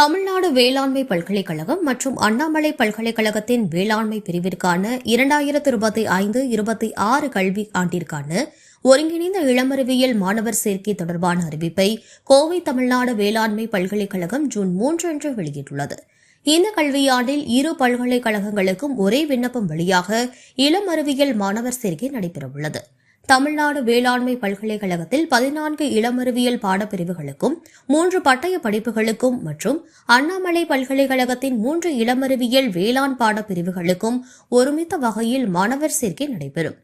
தமிழ்நாடு வேளாண்மை பல்கலைக்கழகம் மற்றும் அண்ணாமலை பல்கலைக்கழகத்தின் வேளாண்மை பிரிவிற்கான இரண்டாயிரத்து இருபத்தி ஐந்து இருபத்தி ஆறு கல்வி ஆண்டிற்கான ஒருங்கிணைந்த இளமறிவியல் மாணவர் சேர்க்கை தொடர்பான அறிவிப்பை கோவை தமிழ்நாடு வேளாண்மை பல்கலைக்கழகம் ஜூன் மூன்று அன்று வெளியிட்டுள்ளது. இந்த கல்வியாண்டில் இரு பல்கலைக்கழகங்களுக்கும் ஒரே விண்ணப்பம் வழியாக இளம் அறிவியல் மாணவர் சேர்க்கை நடைபெறவுள்ளது. தமிழ்நாடு வேளாண்மை பல்கலைக்கழகத்தில் பதினான்கு இளமறிவியல் பாடப்பிரிவுகளுக்கும் மூன்று பட்டய படிப்புகளுக்கும் மற்றும் அண்ணாமலை பல்கலைக்கழகத்தின் மூன்று இளமறிவியல் வேளாண் பாடப்பிரிவுகளுக்கும் ஒருமித்த வகையில் மாணவர் சேர்க்கை நடைபெறும்.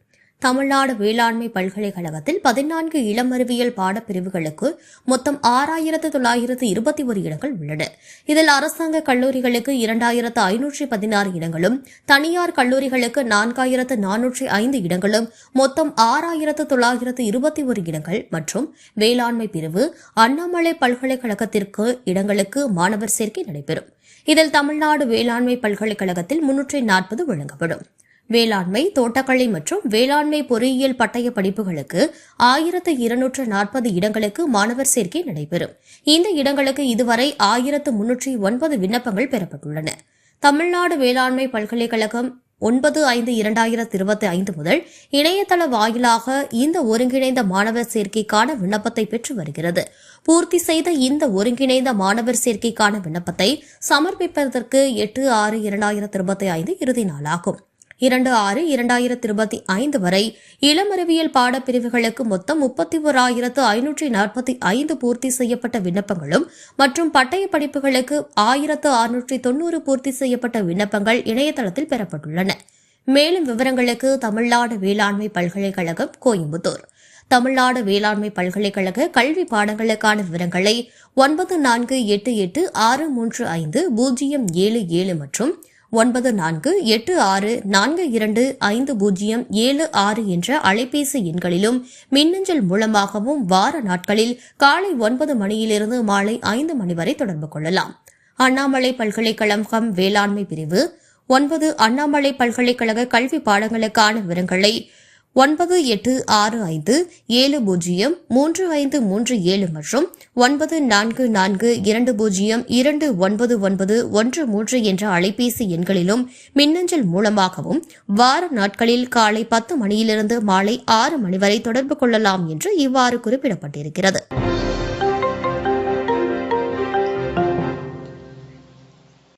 தமிழ்நாடு வேளாண்மை பல்கலைக்கழகத்தில் பதினான்கு இளமறிவியல் பாடப்பிரிவுகளுக்கு மொத்தம் ஆறாயிரத்து தொள்ளாயிரத்து இருபத்தி ஒரு இடங்கள் உள்ளன. இதில் அரசாங்க கல்லூரிகளுக்கு இரண்டாயிரத்து ஐநூற்றி பதினாறு இடங்களும் தனியார் கல்லூரிகளுக்கு நான்காயிரத்து நானூற்றி ஐந்து இடங்களும் மொத்தம் ஆறாயிரத்து தொள்ளாயிரத்து இருபத்தி ஒரு இடங்கள் மற்றும் வேளாண்மை பிரிவு அண்ணாமலை பல்கலைக்கழகத்திற்கு இடங்களுக்கு மாணவர் சேர்க்கை நடைபெறும். இதில் தமிழ்நாடு வேளாண்மை பல்கலைக்கழகத்தில் முன்னூற்றி நாற்பது வழங்கப்படும். வேளாண்மை தோட்டக்கலை மற்றும் வேளாண்மை பொறியியல் பட்டய படிப்புகளுக்கு ஆயிரத்து இருநூற்று நாற்பது இடங்களுக்கு மாணவர் சேர்க்கை நடைபெறும். இந்த இடங்களுக்கு இதுவரை ஆயிரத்து முன்னூற்றி ஒன்பது விண்ணப்பங்கள் பெறப்பட்டுள்ளன. தமிழ்நாடு வேளாண்மை பல்கலைக்கழகம் ஒன்பது ஐந்து இரண்டாயிரத்து இருபத்தி ஐந்து முதல் இணையதள வாயிலாக இந்த ஒருங்கிணைந்த மாணவர் சேர்க்கைக்கான விண்ணப்பத்தை பெற்று வருகிறது. பூர்த்தி செய்த இந்த ஒருங்கிணைந்த மாணவர் சேர்க்கைக்கான விண்ணப்பத்தை சமர்ப்பிப்பதற்கு எட்டு ஆறு இரண்டாயிரத்து இருபத்தி ஐந்து இறுதி நாளாகும். இரண்டு ஆறு இரண்டாயிரத்து இருபத்தி ஐந்து வரை. இளமறிவியல் பாடப்பிரிவுகளுக்கு மொத்தம் முப்பத்தி ஓராயிரத்து ஐநூற்றி நாற்பத்தி ஐந்து பூர்த்தி செய்யப்பட்ட விண்ணப்பங்களும் மற்றும் பட்டய படிப்புகளுக்கு ஆயிரத்து அறுநூற்றி தொன்னூறு பூர்த்தி செய்யப்பட்ட விண்ணப்பங்கள் இணையதளத்தில் பெறப்பட்டுள்ளன. மேலும் விவரங்களுக்கு தமிழ்நாடு வேளாண்மை பல்கலைக்கழகம் கோயம்புத்தூர். தமிழ்நாடு வேளாண்மை பல்கலைக்கழக கல்வி பாடங்களுக்கான விவரங்களை ஒன்பது நான்கு எட்டு எட்டு ஆறு மூன்று ஐந்து பூஜ்ஜியம் ஏழு ஏழு மற்றும் ஒன்பது நான்கு எட்டு ஆறு நான்கு இரண்டு ஐந்து பூஜ்ஜியம் ஏழு ஆறு என்ற அலைபேசி எண்களிலும் மின்னஞ்சல் மூலமாகவும் வார நாட்களில் காலை ஒன்பது மணியிலிருந்து மாலை ஐந்து மணி வரை தொடர்பு கொள்ளலாம். அண்ணாமலை பல்கலைக்கழகம் வேளாண்மை பிரிவு ஒன்பது அண்ணாமலை பல்கலைக்கழக கல்வி பாடங்களுக்கான விவரங்களை ஒன்பது எட்டு ஆறு ஐந்து ஏழு பூஜ்ஜியம் மூன்று ஐந்து மூன்று ஏழு மற்றும் ஒன்பது நான்கு நான்கு இரண்டு பூஜ்ஜியம் இரண்டு ஒன்பது ஒன்பது ஒன்று மூன்று என்ற அலைபேசி எண்களிலும் மின்னஞ்சல் மூலமாகவும் வார நாட்களில் காலை பத்து மணியிலிருந்து மாலை ஆறு மணி வரை தொடர்பு கொள்ளலாம் என்று இவ்வாறு குறிப்பிடப்பட்டிருக்கிறது.